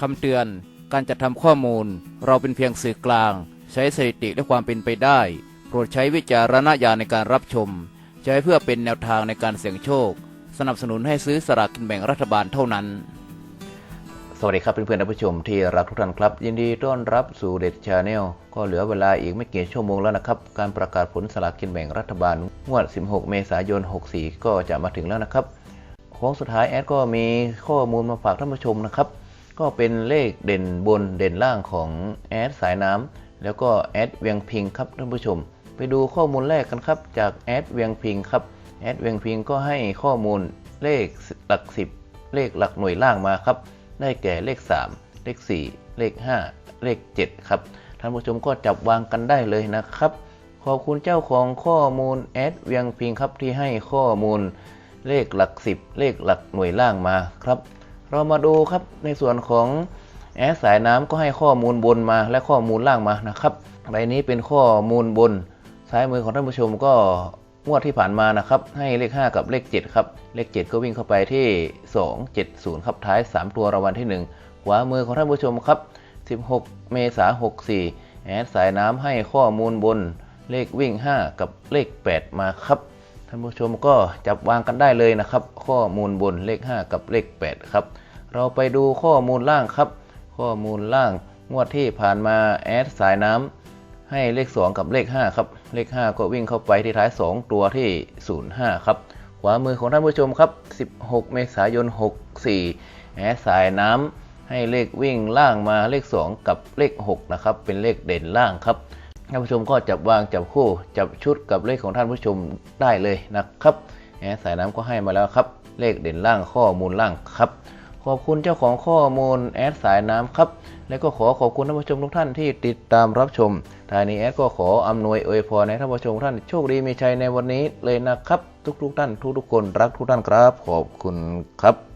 คำเตือน การจัดทำข้อมูล เราเป็นเพียงสื่อกลาง ใช้สถิติและความเป็นไปได้ โปรดใช้วิจารณญาณในการรับชม ใช้เพื่อเป็นแนวทางในการเสี่ยงโชค สนับสนุนให้ซื้อสลากกินแบ่งรัฐบาลเท่านั้น สวัสดีครับเพื่อนๆท่านผู้ชมที่รักทุกท่านครับ ยินดีต้อนรับสู่เด็ดชาแนลก็เหลือเวลาอีกไม่กี่ชั่วโมงแล้วนะครับ การประกาศผลสลากกินแบ่งรัฐบาลงวด 16 เมษายน 64 ก็จะมาถึงแล้วนะครับโค้งสุดท้ายแอดก็มีข้อมูลมาฝากท่านผู้ชมนะครับ ก็เป็นเลขเด่นบนเด่นล่างของแอดสายน้ำแล้วก็แอดเวียงพิงครับท่านผู้ชม ไปดูข้อมูลแรกกันครับจากแอดเวียงพิงครับแอดเวียงพิงก็ให้ข้อมูลเลขหลัก 10 เลขหลักหน่วยล่างมาครับ ได้แก่เลข 3 เลข 4 เลข 5 เลข 7 ครับ ท่านผู้ชมก็จับวางกันได้เลยนะครับ ขอบคุณเจ้าของข้อมูลแอดเวียงพิงครับที่ให้ข้อมูลเลขหลัก 10 เลขหลักหน่วยล่างมาครับ เรามาดูครับในส่วนของแอดสายน้ำก็ให้ข้อมูลบนมาและข้อมูลล่างมานะครับใบนี้เป็นข้อมูลบนซ้ายมือของท่านผู้ชมก็งวดที่ผ่านมานะครับ ให้เลข 5 กับเลข 7 ครับ เลข 7 ก็วิ่งเข้าไปที่ 270 ครับท้าย 3 ตัวรางวัลที่ 1 ขวามือของท่านผู้ชมครับ 16 เมษายน64 แอดสายน้ำให้ข้อมูลบนเลขวิ่ง 5 กับเลข 8 มาครับ ท่านผู้ชมก็จับวางกันได้เลยนะครับ ข้อมูลบนเลข 5 กับเลข 8 ครับ เราไปดูข้อมูลล่างครับ ข้อมูลล่างงวดที่ผ่านมาแอดสายน้ำให้เลข 2 กับเลข 5 ครับ เลข 5 ก็วิ่งเข้าไปที่ท้าย 2 ตัวที่ 05 ครับ ขวามือของท่านผู้ชมครับ 16 เมษายน 64 แอดสายน้ำให้เลขวิ่งล่างมาเลข 2 กับเลข 6 นะครับ เป็นเลขเด่นล่างครับท่านผู้ชมก็จับวางจับคู่จับชุดกับเลขของท่านผู้ชมได้เลยนะครับแอดสายน้ำก็ให้มาแล้วครับ เลขเด่นล่างข้อมูลล่างครับ ขอบคุณเจ้าของข้อมูลแอดสายน้ำครับ และก็ขอขอบคุณท่านผู้ชมทุกท่านที่ติดตามรับชมทายนี้แอดก็ขออำนวยอวยพรให้ท่านผู้ชมท่านโชคดีมีชัยในวันนี้เลยนะครับ ทุกๆท่านทุกๆคนรักทุกท่านครับ ขอบคุณครับ